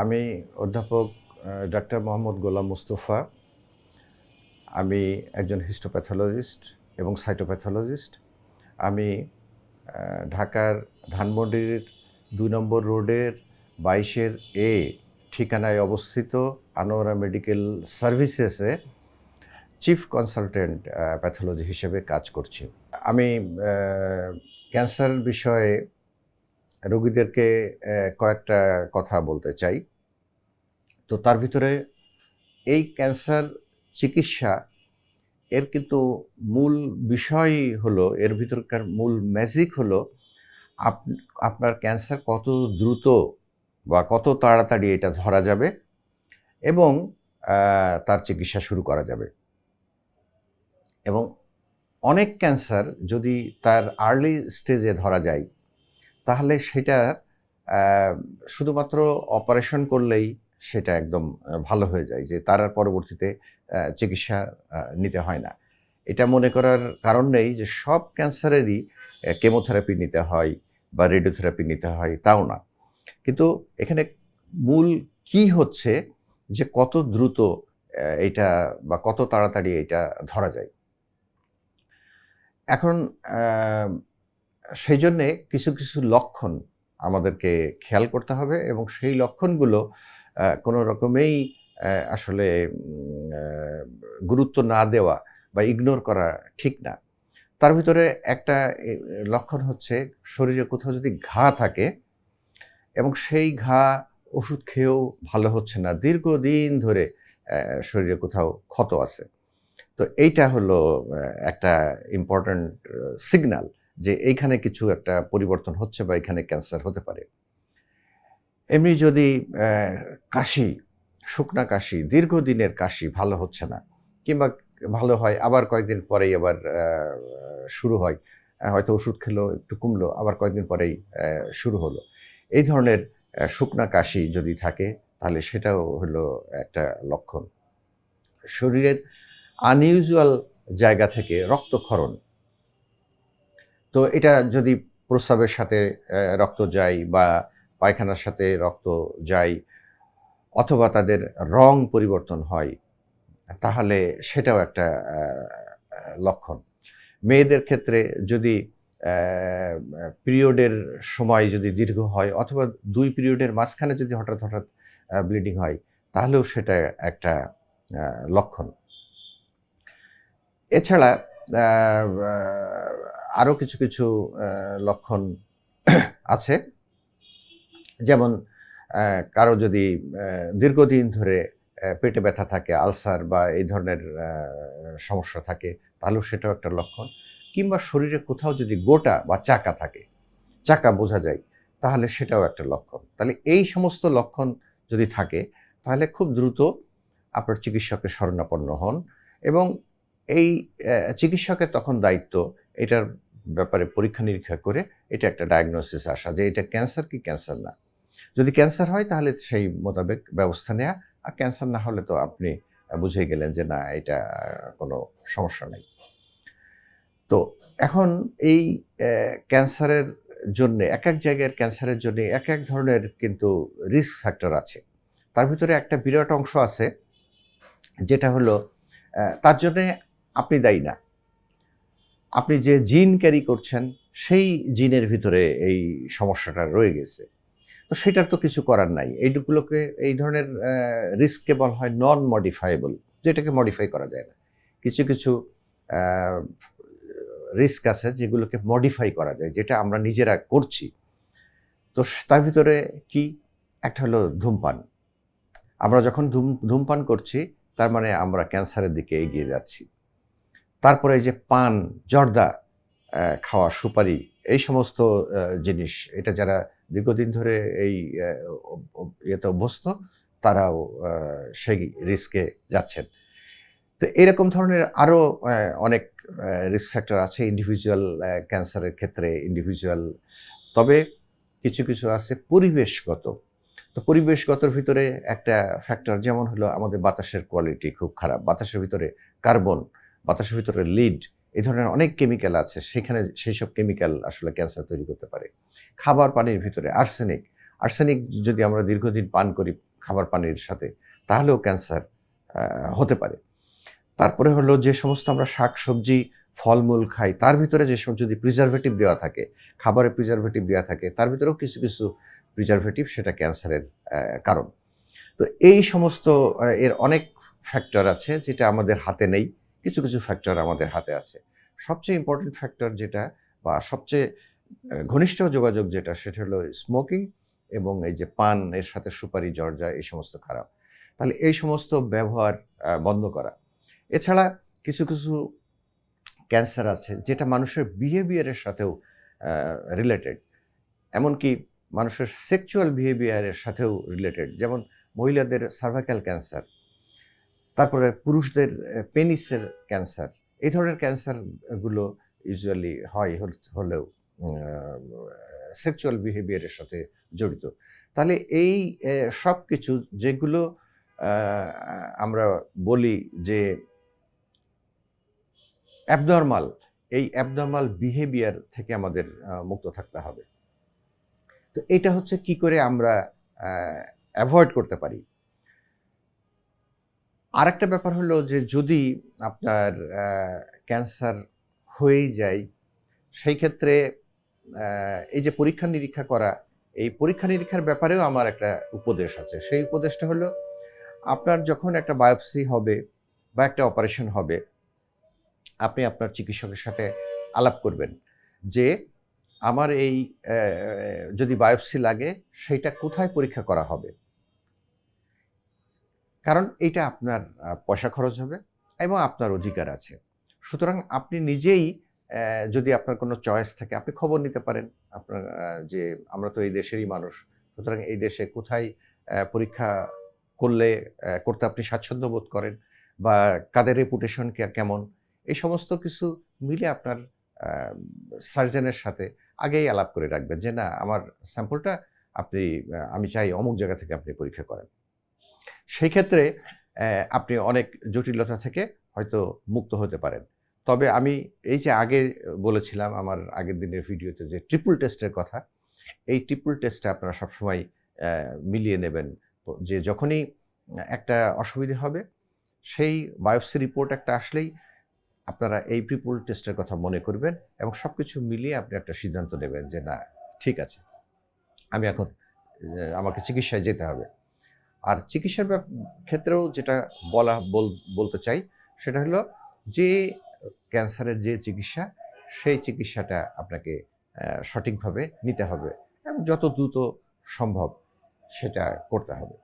আমি অধ্যাপক ডাক্তার মোহাম্মদ গোলাম মুস্তফা। আমি একজন হিস্টোপ্যাথোলজিস্ট এবং সাইটোপ্যাথোলজিস্ট। আমি ঢাকার ধানমন্ডির দুই নম্বর রোডের বাইশের এ ঠিকানায় অবস্থিত আনোয়ারা মেডিকেল সার্ভিসেসে চিফ কনসালটেন্ট প্যাথোলজি হিসেবে কাজ করছি। আমি ক্যান্সার বিষয়ে রোগীদেরকে কয়েকটা কথা বলতে চাই। তো তার ভিতরে এই ক্যান্সার চিকিৎসা এর কিন্তু মূল বিষয় হলো, এর ভিতরকার মূল ম্যাজিক হলো, আপ- আপনার ক্যান্সার কত দ্রুত বা কত তাড়াতাড়ি এটা ধরা যাবে এবং তার চিকিৎসা শুরু করা যাবে। এবং অনেক ক্যান্সার যদি তার আর্লি স্টেজে ধরা যায় তাহলে সেটা শুধুমাত্র অপারেশন করলেই সেটা একদম ভালো হয়ে যায় যে তার আর পরবর্তীতে চিকিৎসা নিতে হয় না। এটা মনে করার কারণ নেই যে সব ক্যান্সারেরই কেমোথেরাপি নিতে হয় বা রেডিওথেরাপি নিতে হয় তাও না। কিন্তু এখানে মূল কি হচ্ছে যে কত দ্রুত এটা বা কত তাড়াতাড়ি এটা ধরা যায়। এখন সেই জন্যে কিছু কিছু লক্ষণ আমাদেরকে খেয়াল করতে হবে এবং সেই লক্ষণগুলো কোনো রকমেই আসলে গুরুত্ব না দেওয়া বা ইগনোর করা ঠিক না। তার ভিতরে একটা লক্ষণ হচ্ছে শরীরে কোথাও যদি ঘা থাকে এবং সেই ঘা ওষুধ খেয়েও ভালো হচ্ছে না, দীর্ঘদিন ধরে শরীরে কোথাও ক্ষত আছে। তো এইটা হলো একটা ইম্পর্ট্যান্ট সিগন্যাল যে এইখানে কিছু একটা পরিবর্তন হচ্ছে বা এখানে ক্যান্সার হতে পারে। এমনি যদি কাশি, শুকনা কাশি, দীর্ঘদিনের কাশি ভালো হচ্ছে না, কিংবা ভালো হয়, আবার কয়েকদিন পরেই আবার শুরু হয় হয়তো ওষুধ খেলো, একটু কমলো, আবার কয়েকদিন পরেই শুরু হলো। এই ধরনের শুকনা কাশি যদি থাকে, তাহলে সেটাও হলো একটা লক্ষণ। শরীরের আনইউজুয়াল জায়গা থেকে রক্তক্ষরণ তো এটা যদি প্রস্রাবের সাথে রক্ত যায় বা পায়খানার সাথে রক্ত যায় অথবা তাদের রং পরিবর্তন হয়, তাহলে সেটাও একটা লক্ষণ। মেয়েদের ক্ষেত্রে যদি পিরিয়ডের সময় যদি দীর্ঘ হয় অথবা দুই পিরিয়ডের মাঝখানে যদি হঠাৎ হঠাৎ ব্লিডিং হয়, তাহলেও সেটা একটা লক্ষণ। এছাড়া আরও কিছু কিছু লক্ষণ আছে। যেমন কারও যদি দীর্ঘদিন ধরে পেটে ব্যথা থাকে, আলসার বা এই ধরনের সমস্যা থাকে, তাহলেও সেটাও একটা লক্ষণ। কিংবা শরীরে কোথাও যদি গোটা বা চাকা থাকে, চাকা বোঝা যায়, তাহলে সেটাও একটা লক্ষণ। তাহলে এই সমস্ত লক্ষণ যদি থাকে, তাহলে খুব দ্রুত আপনার চিকিৎসকের শরণাপন্ন হন এবং এই চিকিৎসকের তখন দায়িত্ব এটার ব্যাপারে পরীক্ষা নিরীক্ষা করে এটা একটা ডায়াগনোসিস আসা যে এটা ক্যান্সার কি ক্যান্সার না। যদি ক্যান্সার হয় তাহলে সেই মোতাবেক ব্যবস্থা নেওয়া আর ক্যান্সার না হলে তো আপনি বুঝে গেলেন যে না, এটা কোনো সমস্যা নেই। তো এখন এই ক্যান্সারের জন্য, এক এক জায়গার ক্যান্সারের জন্য এক এক ধরনের কিন্তু রিস্ক ফ্যাক্টর আছে। তার ভিতরে একটা বিরাট অংশ আছে, যেটা হলো তার জন্যে আপনি দায়ী না। আপনি যে জিন ক্যারি করছেন, সেই জিনের ভিতরে এই সমস্যাটা রয়ে গেছে। তো সেটার তো কিছু করার নাই। এইটুকুলোকে এই ধরনের রিস্ককে বলা হয় নন মডিফাইবল যেটাকে মডিফাই করা যায় না। কিছু কিছু রিস্ক আছে যেগুলোকে মডিফাই করা যায়, যেটা আমরা নিজেরা করছি। তো তার ভিতরে কি? একটা হলো ধূমপান। আমরা যখন ধূম, ধূমপান করছি, তার মানে আমরা ক্যান্সারের দিকে এগিয়ে যাচ্ছি। তারপরে যে পান, জর্দা খাওয়া সুপারি, এই সমস্ত জিনিস, এটা যারা দীর্ঘদিন ধরে এই ইয়েতে অভ্যস্ত, তারাও সেই রিস্কে যাচ্ছেন। তো এরকম ধরনের আরও অনেক রিস্ক ফ্যাক্টর আছে ইন্ডিভিজুয়াল ক্যান্সারের ক্ষেত্রে ইন্ডিভিজুয়াল তবে কিছু কিছু আছে পরিবেশগত। তো পরিবেশগতর ভিতরে একটা ফ্যাক্টর যেমন হলো আমাদের বাতাসের কোয়ালিটি খুব খারাপ। বাতাসের ভিতরে কার্বন বাতাসের ভিতরে লিড এই ধরনের অনেক কেমিক্যাল আছে, সেখানে সেই সব কেমিক্যাল আসলে ক্যান্সার তৈরি করতে পারে। খাবার পানির ভিতরে আর্সেনিক আর্সেনিক যদি আমরা দীর্ঘদিন পান করি খাবার পানির সাথে, তাহলেও ক্যান্সার হতে পারে। তারপরে হলো যে সমস্ত আমরা শাক, সবজি, ফলমূল খাই, তার ভিতরে যেসব যদি প্রিজারভেটিভ দেওয়া থাকে খাবারে প্রিজারভেটিভ দেওয়া থাকে, তার ভিতরেও কিছু কিছু প্রিজারভেটিভ সেটা ক্যান্সারের কারণ। তো এই সমস্ত এর অনেক ফ্যাক্টর আছে যেটা আমাদের হাতে নেই। কিছু কিছু ফ্যাক্টর আমাদের হাতে আছে। সবচেয়ে ইম্পর্টেন্ট ফ্যাক্টর যেটা বা সবচেয়ে ঘনিষ্ঠ যোগাযোগ যেটা, সেটা হলো স্মোকিং এবং এই যে পান, এর সাথে সুপারি, জর্জা, এই সমস্ত খারাপ। তাহলে এই সমস্ত ব্যবহার বন্ধ করা। এছাড়া কিছু কিছু ক্যান্সার আছে, যেটা মানুষের বিহেভিয়ারের সাথেও রিলেটেড এমনকি মানুষের সেক্সুয়াল বিহেভিয়ারের সাথেও রিলেটেড যেমন মহিলাদের সার্ভাইকাল ক্যান্সার তারপরে পুরুষদের পেনিসের ক্যান্সার। এই ধরনের ক্যান্সারগুলো ইউজুয়ালি হয় হল- হলেও সেক্সুয়াল বিহেভিয়ারের সাথে জড়িত। তাহলে এই সব কিছু যেগুলো আমরা বলি যে অ্যাবনর্মাল এই অ্যাবনর্মাল বিহেভিয়ার থেকে আমাদের মুক্ত থাকতে হবে। তো এটা হচ্ছে কি করে আমরা অ্যাভয়েড করতে পারি। আরেকটা ব্যাপার হলো যে যদি আপনার ক্যান্সার হয়েই যায়, সেই ক্ষেত্রে এই যে পরীক্ষা নিরীক্ষা করা, এই পরীক্ষা নিরীক্ষার ব্যাপারেও আমার একটা উপদেশ আছে। সেই উপদেশটা হলো, আপনার যখন একটা বায়োপসি হবে বা একটা অপারেশন হবে, আপনি আপনার চিকিৎসকের সাথে আলাপ করবেন যে, আমার এই যদি বায়োপসি লাগে, সেটা কোথায় পরীক্ষা করা হবে? কারণ এটা আপনার পয়সা খরচ হবে এবং আপনার অধিকার আছে। সুতরাং আপনি নিজেই যদি আপনার কোনো চয়েস থাকে, আপনি খবর নিতে পারেন আপনার যে আমরা তো এই দেশেরই মানুষ। সুতরাং এই দেশে কোথায় পরীক্ষা করলে করতে আপনি স্বাচ্ছন্দ্য বোধ করেন বা কাদের রেপুটেশন কেমন? এই সমস্ত কিছু মিলে আপনার সার্জনের সাথে আগেই আলাপ করে রাখবেন যে, না, আমার স্যাম্পলটা আপনি আমি চাই অমুক জায়গা থেকে আপনি পরীক্ষা করেন। সেই ক্ষেত্রে আপনি অনেক জটিলতা থেকে হয়তো মুক্ত হতে পারেন। তবে আমি এই যে আগে বলেছিলাম আমার আগের দিনের ভিডিওতে যে ট্রিপল টেস্টের কথা, এই ট্রিপল টেস্টটা আপনারা সবসময় মিলিয়ে নেবেন। যে যখনই একটা অসুবিধে হবে, সেই বায়োপসি রিপোর্ট একটা আসলেই আপনারা এই ট্রিপল টেস্টের কথা মনে করবেন এবং সব কিছু মিলিয়ে আপনি একটা সিদ্ধান্ত নেবেন যে না, ঠিক আছে। আমি এখন আমাকে চিকিৎসায় যেতে হবে। আর চিকিৎসার ক্ষেত্রেও যেটা বল- বলতে চাই সেটা হলো যে ক্যান্সারের যে চিকিৎসা সেই চিকিৎসাটা আপনাকে সঠিকভাবে নিতে হবে এবং যত দ্রুত সম্ভব সেটা করতে হবে।